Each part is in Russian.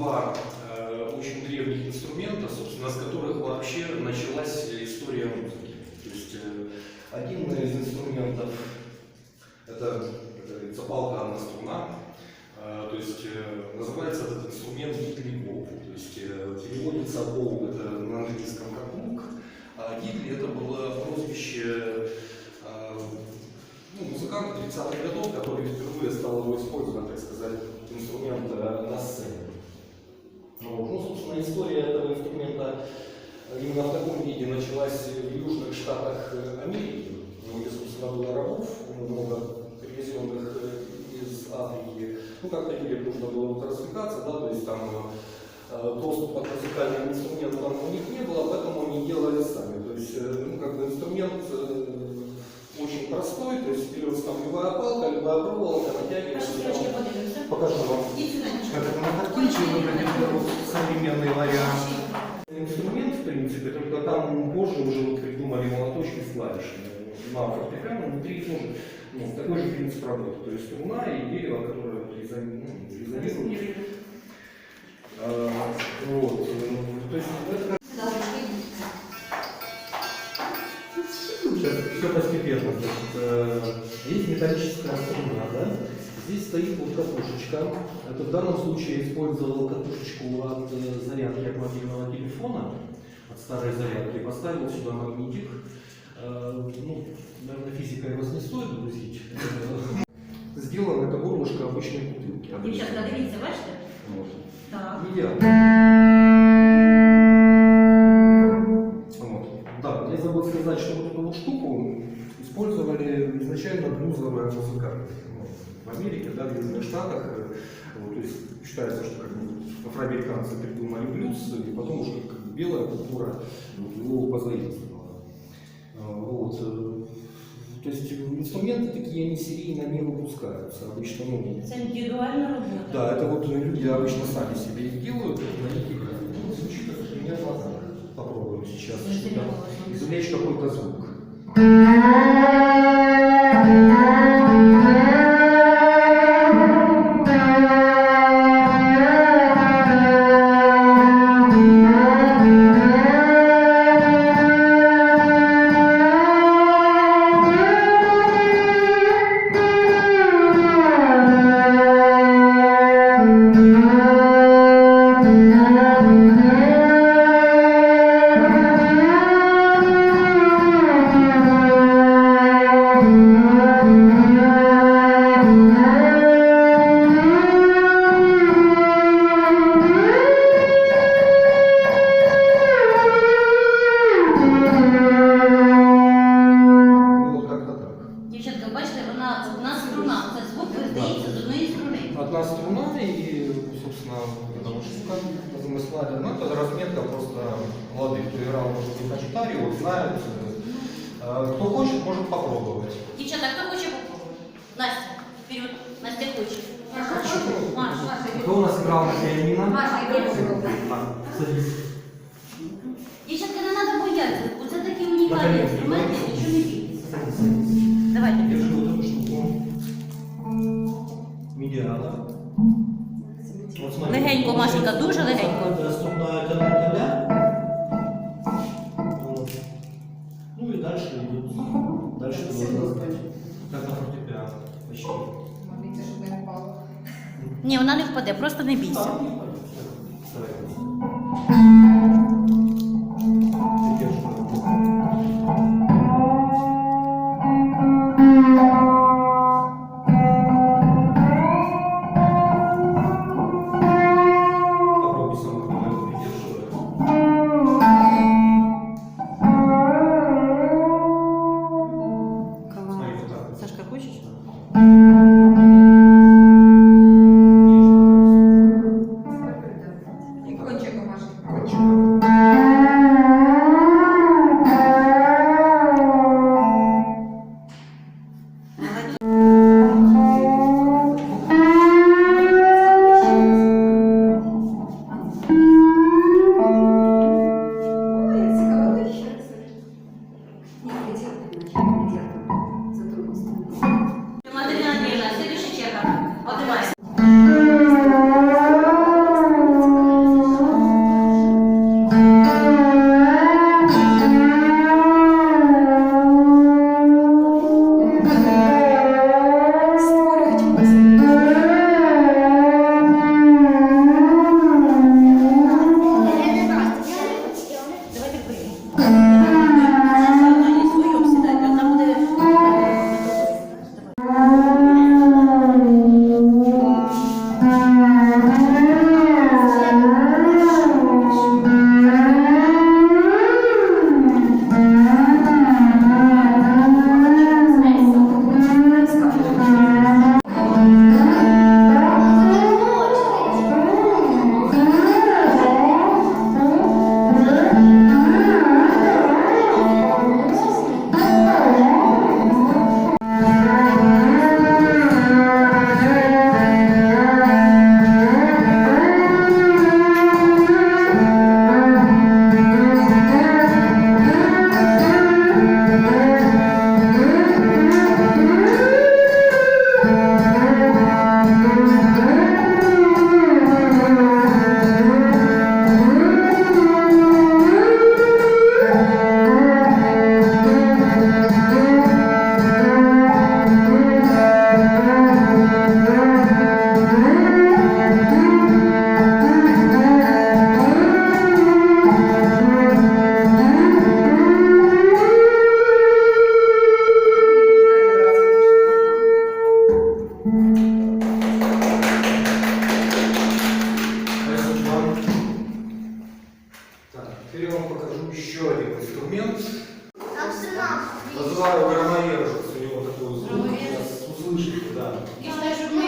два э, очень древних инструмента, собственно, с которых вообще началась история музыки. То есть э, один из инструментов это, как говорится, палка на струна. Э, То есть называется этот инструмент гитли боу. То есть переводится боу это на английском как лук, а гитли это было прозвище ну, музыканта 30-х годов, который впервые стал его использовать, так сказать, инструмент на сцене. Вот. Ну, собственно, история этого инструмента именно в таком виде началась в южных штатах э, Америки, ну, где, собственно, было рабов, много привезенных э, из Африки. Ну, как-то людям нужно было вот развлекаться, да, то есть там э, доступа к музыкальным инструментам у них не было, поэтому они делали сами. То есть, э, ну, как бы инструмент э, очень простой, то есть берется там любая палка, любая проволока, натягивается Пошли, девочки, подивимося. Покажу вам. Ідіть сюди, Как нічого. это на картинке выглядит, вот современный вариант. Инструмент, в принципе, только там позже уже вот придумали молоточки с клавишами. На фортепиано внутри тоже ну, такой же принцип работы. То есть струна и дерево, которое вот резони- ну, резонирует. А, вот. э, То есть это Сейчас все постепенно. Значит, э, есть металлическая струна, да? Здесь стоит вот катушечка. Это в данном случае использовал катушечку от э, зарядки от мобильного телефона, от старой зарядки. Поставил сюда магнитик. Э, Ну, наверное, физикой вас не стоит грузить. Э, Сделано это горлышко обычной бутылки. Дівчатка, дивіться, бачите? Вот. Так. Идеально. Вот. Да, я забыл сказать, что вот эту штуку использовали изначально блюзовые музыканты. В Америке, да, в Южных Штатах, э, вот, то есть считается, что как бы афроамериканцы придумали блюз, и потом уже как бы белая культура вот, его позаимствовала. А, Вот. э, То есть инструменты такие, они серийно не выпускаются. Обычно, ну, Це індивідуальна робота. да, это вот люди обычно сами себе их делают, на них играют. Ну, звучит это примерно так. Попробуем сейчас извлечь какой-то звук. Одна струна и, собственно, эта штука замыслали. Ну, это разметка просто молодых. Кто играл, может быть, на гитаре, вот знают. Э, Кто хочет, может попробовать. Дівчата, хто хоче попробувати? Настя, вперед. Настя хоче. Хочу. Маша. Кто у нас играл на пианино? Маша, йди. Садись. Машенька, дуже легенько. Основна канателя. Ну і далі йдуть. Далі Ні, вона не впаде, просто не бійся. Давай. Теперь я вам покажу еще один инструмент. Называю громовержец. У него такой звук. Сейчас услышите, да. Я знаю, что мы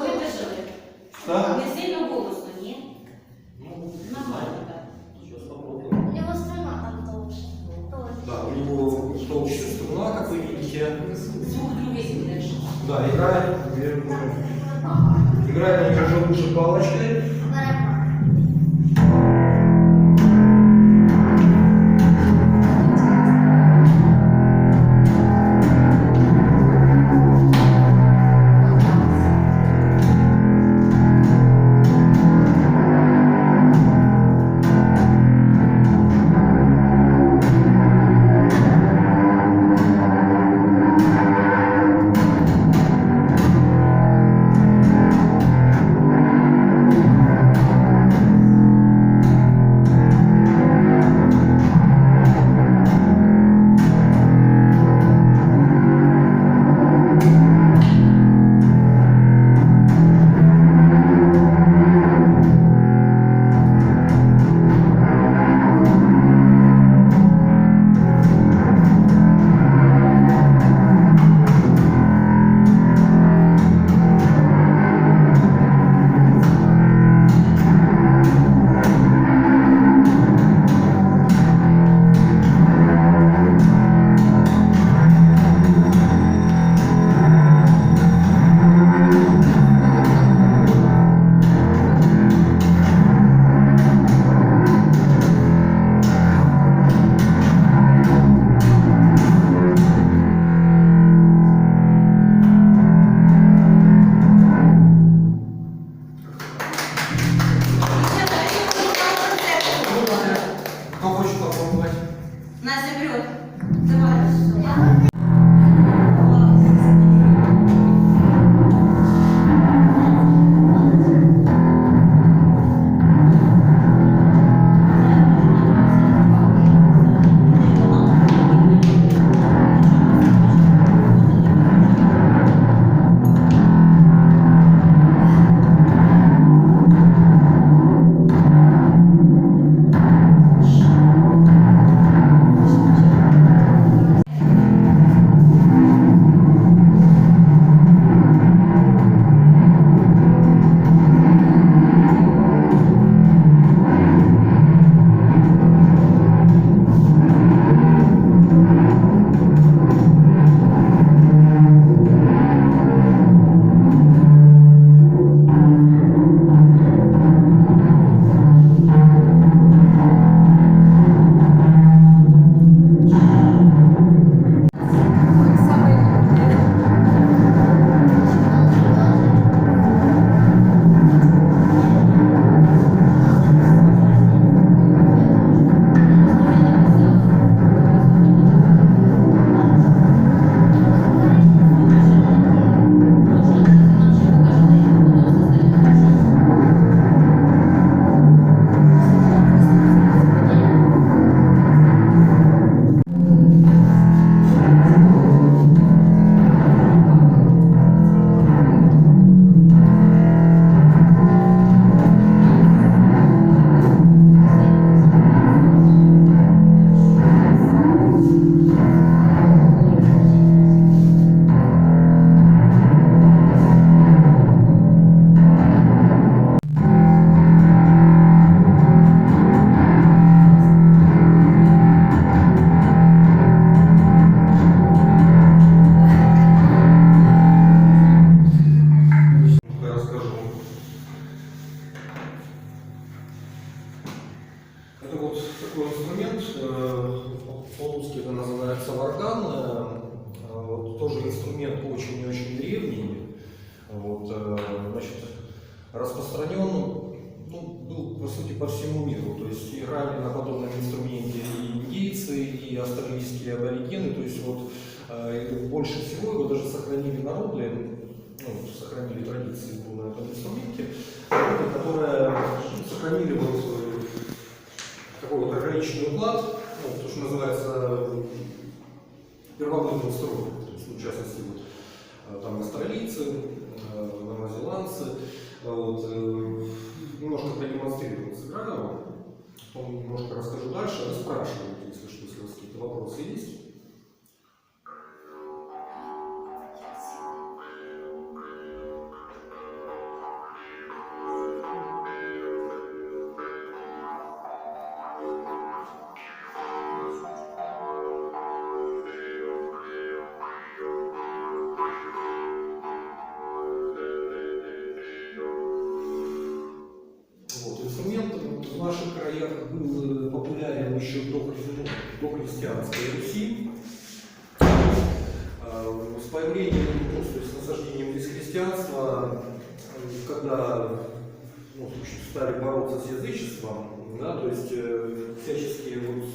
выбежали. Что? Не сильно голосно, ні? Ну, нормально, да. Сейчас попробуем. У него струна там толще. Да, у него толще струна, как вы видите. Звук любезен дальше. Да, играет. Играет немножко лучше палочкой. Вот такой инструмент, э, по-русски это называется варган. э, вот, тоже инструмент очень и очень древний. Вот, э, значит, распространен ну, был, по сути, по всему миру. То есть играли на подобном инструменте и индейцы, и австралийские аборигены. То есть вот больше всего его даже сохранили народы, ну, сохранили традиции на этом инструменте, которые ну, сохранили вот э, такой вот архаичный уклад, ну, то, что называется э, первобытный строй. То есть, ну, в частности, вот, э, там австралийцы, э, новозеландцы, вот, немножко продемонстрирую, сыграю вам, потом немножко расскажу дальше, вы спрашиваете, если что, если у вас какие-то вопросы есть. До христианской Руси. А, С появлением, ну, то есть с насаждением здесь христианства, когда ну, стали бороться с язычеством, да, то есть э, всяческие вот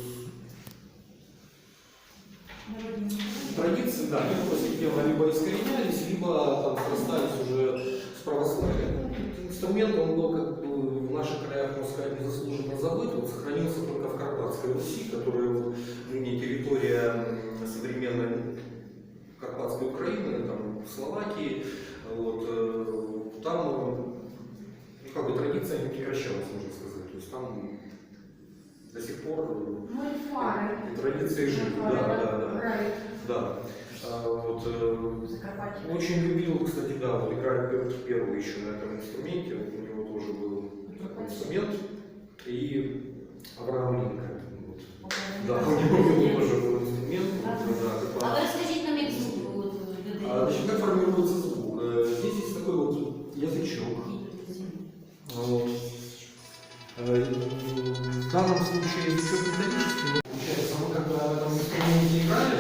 традиции, да, они постепенно либо искоренялись, либо там срастались уже с православием. Инструмент, он был как бы в наших краях, можно сказать, незаслуженно забыт, вот сохранился только в Карпатской Руси, которая Украины, там, Словакии, вот, э, там, э, ну, как бы традиция не прекращалась, можно сказать, то есть там до сих пор э, Мольфари. и традиции живы, да, да, да. Рай. Да. А, вот, э, Закарпаття. очень любил, кстати, да, вот играть Петр первый еще на этом инструменте. У него тоже был такой инструмент. И Авраам Линкольн. Вот. Да, у него тоже был инструмент. Вот, да, А розкажіть нам, як звук от, людей. А, значит, как формируется звук? Э, Здесь есть такой вот язычок. Вот. Э, В данном случае язычок металлический, но получается, мы когда в этом инструменте играли,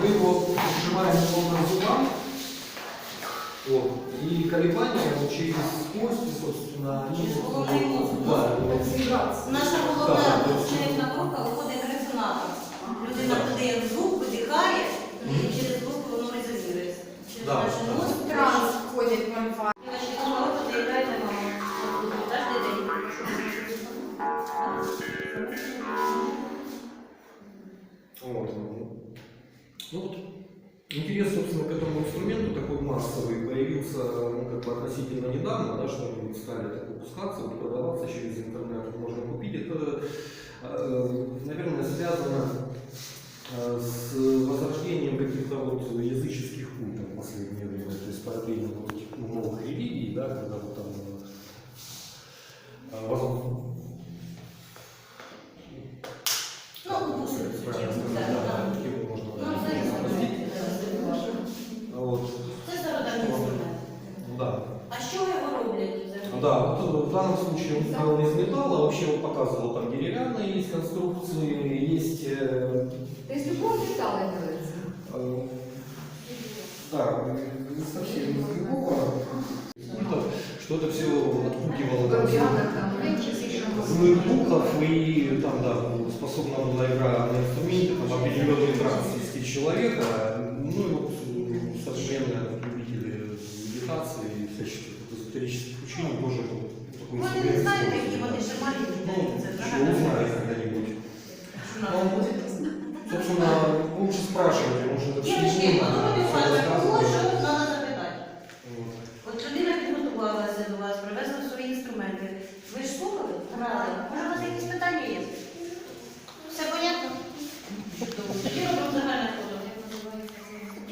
мы его сжимаем словно зубам, вот, и колебания вот через кости, собственно, они... Через головний мозок. Да, вот. Свігаться. Наша Так, головна так. черепна коробка виходить резонатор. Людина Так. подає звук, видихає, да, мозок. Транс входять? Кожен день. Вот. Ну вот, интерес, собственно, к этому инструменту такой массовый появился ну, как бы относительно недавно, да, что они стали так выпускаться, продаваться через интернет, можно купить. Это, э, наверное, связано с возрождением каких-то вот языческих культов в последнее время, то есть появлением вот этих новых религий, да, когда вот там Да, вот в данном случае он сделан из металла, вообще вот показывал там деревянные есть конструкции, есть э, Тобто любов металу делается. э, да, не совсем из любого культа, что это все отпугивало там злых духов и там, да, способна была игра на инструменте, там определенный транс человека, ну и вот м, современные любители медитации и всяческих вот эзотерических учений тоже вот такой Вони не инструмент знають, які используют. вони ще маленькі. Ну, Це еще загальна узнаем когда-нибудь. Що нам буде? Собственно, лучше спрашивать, потому что это все Дівчатки, не от нужно, ви всё кажете, кого рассказывать. що треба запитати? Вот. От людина підготувалася до вас, привезла свої інструменти. Ви ж слухали? Грали? Може, у вас якісь питання є? Все понятно? Тоді робимо загальне фото.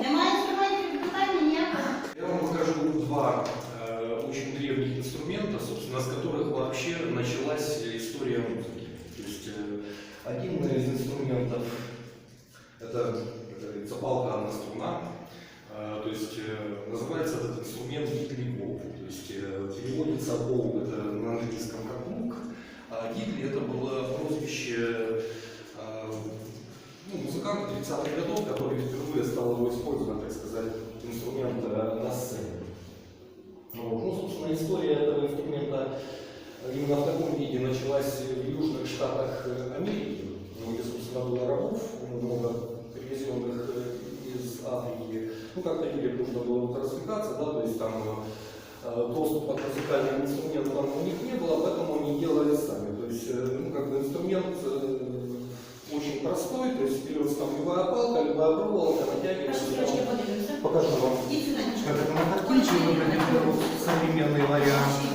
Немає інструментів, питання ніякого? Я вам покажу два э, очень древних инструмента, собственно, с которых вообще началась история музыки. То есть э, один из инструментов это, как говорится, палка на струнах. Э, то есть э, называется этот инструмент гидли боу. То есть переводится боу это на английском как лук, а гидли это было прозвище ну, музыканта 30-х годов, который впервые стал его использовать, так сказать, инструмент на сцене. Вот. Ну, собственно, история этого инструмента именно в таком виде началась в южных штатах э, Америки, ну, где, собственно, было рабов, много привезенных э, из Африки. Ну, как-то людям нужно было вот развлекаться, да, то есть там э, доступа к музыкальным инструментам у них не было, поэтому они делали сами. То есть, ну, как бы инструмент очень простой, то есть берется там любая палка, любая проволока, натягивается. Покажу вам. Как это на картинке выглядит, современный вариант.